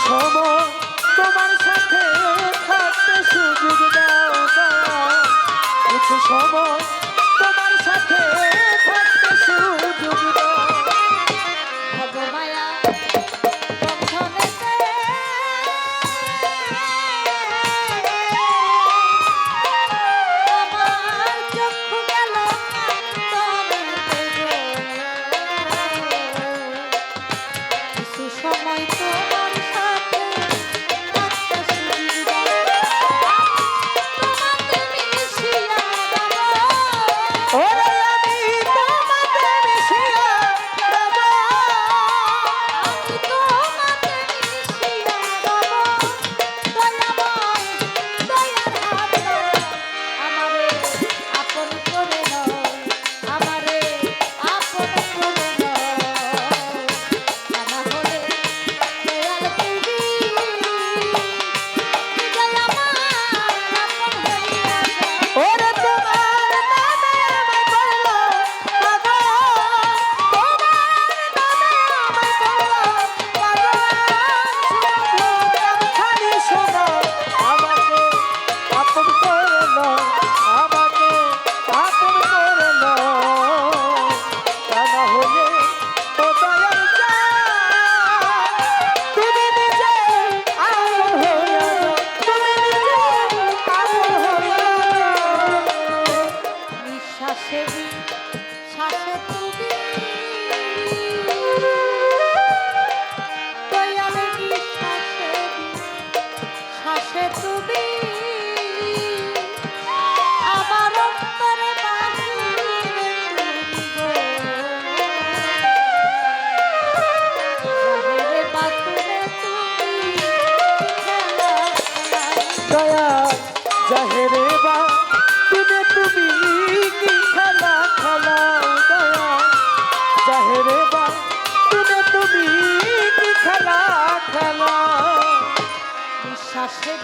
সময় তোমার সাথে থাকতে সুযোগ দাও কিছু সময় খেল। বিশ্বাসে